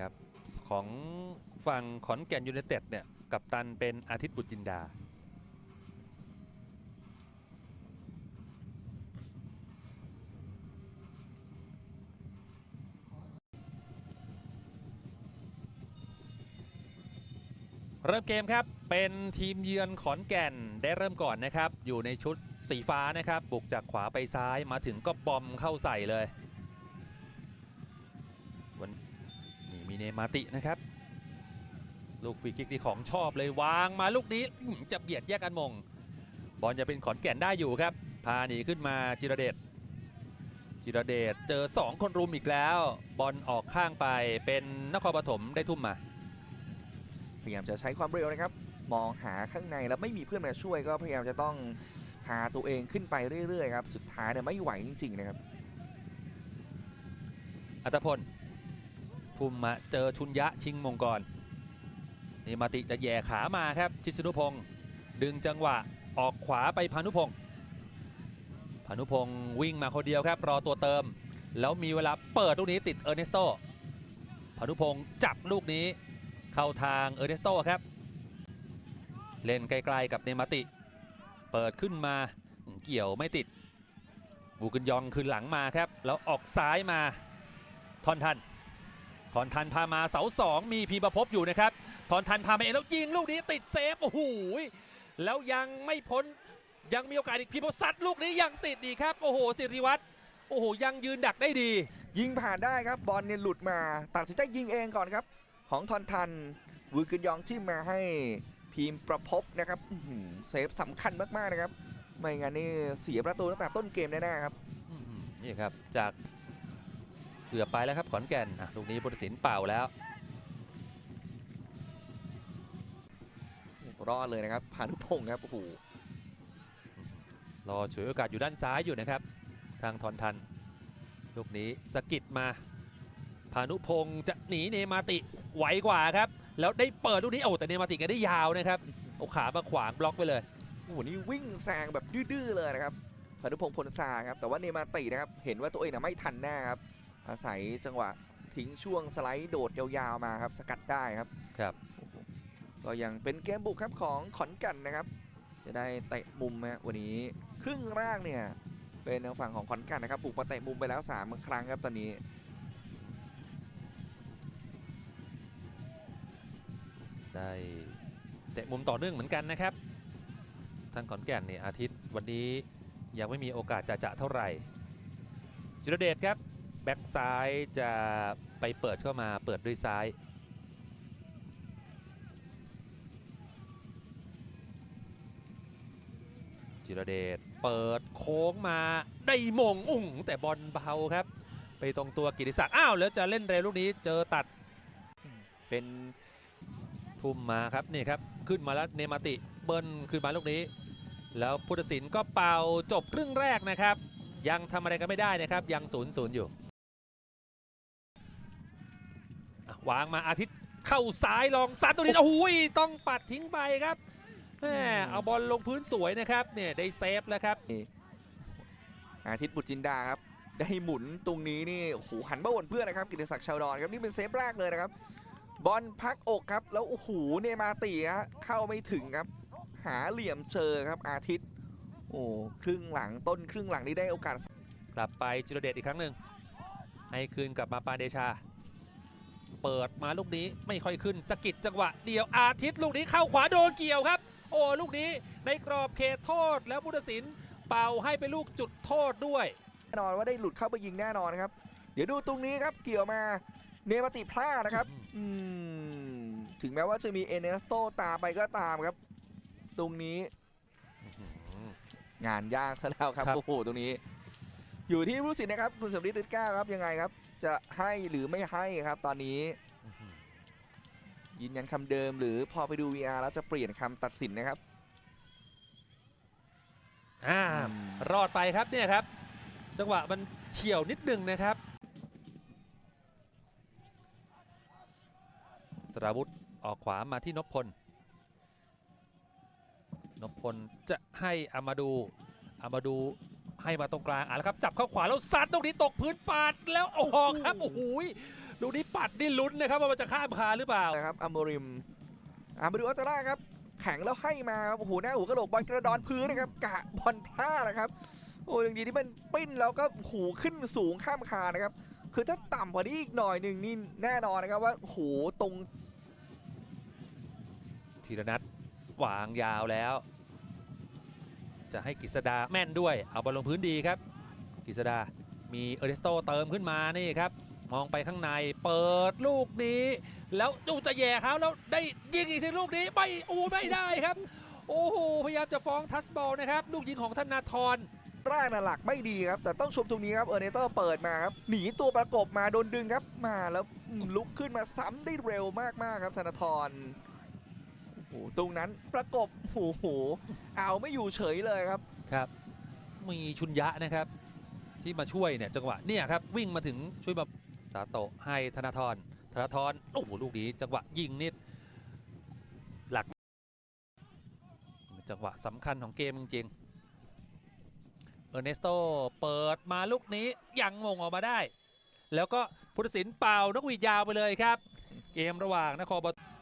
ครับ ของฝั่งขอนแก่นยูไนเต็ดเนี่ยกับตันเป็นอาทิตย์บุตรจินดา เริ่มเกมครับ เป็นทีมเยือนขอนแก่นได้เริ่มก่อนนะครับ อยู่ในชุดสีฟ้านะครับ บุกจากขวาไปซ้ายมาถึงก็บอมเข้าใส่เลย เนมาตินะครับลูกฟรีคิกที่ของชอบเลยวางมาลูกนี้อื้อหือจะเบียดแยกกันมง บอลจะเป็นขอนแก่นได้อยู่ครับ พาหนีขึ้นมาจิรเดชจิรเดชเจอ 2 คนรุมอีกแล้ว บอลออกข้างไปเป็นนครปฐมได้ทุ่มมา พยายามจะใช้ความเร็วนะครับ มองหาข้างในแล้วไม่มีเพื่อนมาช่วยก็พยายามจะต้องพาตัวเองขึ้นไปเรื่อยๆครับสุดท้ายเนี่ยไม่ไหวจริงๆนะครับอัตพล ทุ่มมาเจอชุนยะชิงมงกรนี่มาติจะแย่ขามาครับชิสนุพงศ์ดึงจังหวะออกขวาไปพานุพงศ์พานุพงศ์วิ่งมาคนเดียวครับรอตัวเติม แล้วมีเวลาเปิดลูกนี้ติดเออร์เนสโตพานุพงศ์จับลูกนี้ เข้าทางเออร์เนสโตครับ เล่นไกลๆกับเนมาติ เปิดขึ้นมาเกี่ยวไม่ติดบูกึนยองคืนหลังมาครับ แล้วออกซ้ายมาทอนทัน ทอนทันพามาเสาสองมีพีประพบอยู่นะครับทอนทันพามาเองแล้วยิงลูกนี้ติดเซฟโอ้โหยแล้วยังไม่พ้นยังมีโอกาสอีกพีประสัตลูกนี้ยังติดอีกครับ โอ้โหสิริวัตรโอ้โหยังยืนดักได้ดี ยิงผ่านได้ครับบอลเนี่ยหลุดมา ตัดสินใจยิงเองก่อนครับ ของทอนทันวือคืนยองจิ้มมาให้พีมประพบนะครับอื้อหือเซฟสำคัญมากๆนะครับ ไม่งั้นนี่เสียประตูตั้งแต่ต้นเกมแน่ๆครับอื้อหือนี่ครับจากเกือบไปแล้วครับขอนแก่นอะลูกนี้พุทธศิลป์เป่าแล้วรอดเลยนะครับพานุพงศ์ครับโอ้โหรอฉวยโอกาสอยู่ด้านซ้ายอยู่นะครับ ทางทอนทัน ลูกนี้สะกิดมาพานุพงศ์จะหนีเนมาติไหวกว่าครับ แล้วได้เปิดลูกนี้โอ้แต่เนมาติแก็ได้ยาวนะครับเอาขามาขวางบล็อกไปเลยโอ้โหนี่วิ่งแซงแบบดื้อๆเลยนะครับพานุพงศ์พลซาครับแต่ว่าเนมาตินะครับเห็นว่าตัวเองน่ะไม่ทันแน่ครับ อาศัยจังหวะทิ้งช่วงสไลด์โดดยาวๆมาครับสกัดได้ครับครับโอ้โหก็ยังเป็นเกมบุกครับของขอนแก่นนะครับ จะได้เตะมุมฮะวันนี้ครึ่งแรกเนี่ยเป็นทางฝั่งของขอนแก่นนะครับบุกมาเตะมุมไปแล้วสามครั้งครับตอนนี้ได้เตะมุมต่อเนื่องเหมือนกันนะครับ ทางขอนแก่นเนี่ยอาทิตย์วันนี้ยังไม่มีโอกาสจะจะเท่าไหร่จิรเดชครับ แบ็กซ้ายจะไปเปิดเข้ามาเปิดด้วยซ้าย จิรเดชเปิดโค้งมาได้มงอุ่งแต่บอลเบาครับ ไปตรงตัวกิติศักดิ์อ้าวแล้วจะเล่นเร็วลูกนี้เจอตัดเป็นทุ่มมาครับนี่ครับขึ้นมาแล้วเนมาติเบิ้ลขึ้นมาลูกนี้ แล้วพุทธศิลป์ก็เป่าจบครึ่งแรกนะครับ ยังทำอะไรกันไม่ได้นะครับ ยังศูนย์ศูนย์อยู่อะ วางมาอาทิตย์เข้าซ้ายลองซัดตัวนี้โอ้โหยต้องปัดทิ้งไปครับแม่เอาบอลลงพื้นสวยนะครับเนี่ยได้เซฟแล้วครับอาทิตย์บุตรจินดาครับได้หมุนตรงนี้นี่โอ้โหหันมาวนเพื่อนนะครับกิติศักดิ์ชาวดอนครับนี่เป็นเซฟแรกเลยนะครับ บอลพักอกครับ แล้วโอ้โหเนมาติฮะเข้าไม่ถึงครับ หาเหลี่ยมเจอครับอาทิตย์ โอ้ครึ่งหลังต้นครึ่งหลังนี่ได้โอกาสกลับไปจิรเดชอีกครั้งหนึ่งให้คืนกลับมาปานเดชา เปิดมาลูกนี้ไม่ค่อยขึ้นสะกิดจังหวะเดียวอาทิตย์ลูกนี้เข้าขวาโดนเกี่ยวครับ โอ้ลูกนี้ในกรอบเขตโทษแล้วพุทธศิลป์เป่าให้เป็นลูกจุดโทษด้วยแน่นอนว่าได้หลุดเข้าไปยิงแน่นอนครับ เดี๋ยวดูตรงนี้ครับเกี่ยวมาเนมาติพลาดนะครับอืมถึงแม้ว่าจะมีเอเนสโตตามไปก็ตามครับ ตรงนี้ งานยากซะแล้วครับครับโอ้โหตรงนี้ อยู่ที่ผู้ตัดสินนะครับ คุณสมฤทธิ์ฤทธิ์แก้วครับยังไงครับ จะให้หรือไม่ให้ครับตอนนี้ยืนยันคำเดิมหรือพอไปดู VR แล้วจะเปลี่ยนคำตัดสินนะครับอ่าอืมรอดไปครับเนี่ยครับ จังหวะมันเฉียวนิดนึงนะครับสราวุธออกขวามาที่นพพลนพพลจะให้อามาดูอามาดู ให้มาตรงกลางอะแล้วครับจับเข้าขวาแล้วซัดตรงนี้ตกพื้นปาดแล้วออกครับโอ้โหลูกนี้ปัดนี่ลุ้นนะครับว่ามันจะข้ามคานหรือเปล่านะครับอัมโมริมอามาดูอัลตราครับแข็งแล้วให้มาครับโอ้โหหน้าหูกระโหลกบอลกระดอนพื้นนะครับกะบอลท่านะครับโอ้ยอย่างดีที่มันปิ้นแล้วก็โอ้โหูขึ้นสูงข้ามคานนะครับ คือถ้าต่ำกว่านี้อีกหน่อยหนึ่งนี่แน่นอนนะครับว่าโอ้โหตรงธีรนัทวางยาวแล้ว จะให้กฤษดาแม่นด้วย เอาบอลลงพื้นดีครับกฤษดามีเออร์เนสโตเติมขึ้นมานี่ครับ มองไปข้างในเปิดลูกนี้ แล้วดูจะแย่เขาแล้วได้ยิงอีกทีลูกนี้ไม่อ้ไม่ได้ครับ โอ้โหพยายามจะฟ้องทัชบอลนะครับ ลูกยิงของธนาธรแรกน่ะหลักไม่ดีครับ แต่ต้องชมตรงนี้ครับเออร์เนเตอร์เปิดมาครับหนีตัวประกบมาโดนดึงครับมาแล้วลุกขึ้นมาซ้ำได้เร็วมากๆครับธนาธร ตรงนั้นประกบโอ้โหเอาไม่อยู่เฉยเลยครับครับ มีชุนยะนะครับ ที่มาช่วยเนี่ยจังหวะเนี่ยครับวิ่งมาถึงช่วยมาสาโตะให้ธนาธรธนาธรโอ้โหลูกนี้จังหวะยิงนิดหลัก จังหวะสำคัญของเกมจริงๆเออร์เนสโตเปิดมาลูกนี้ยังมงออกมาได้ แล้วก็พุทธศิลป์เป่านกหวีดยาวไปเลยครับ เกมระหว่างนครปฐม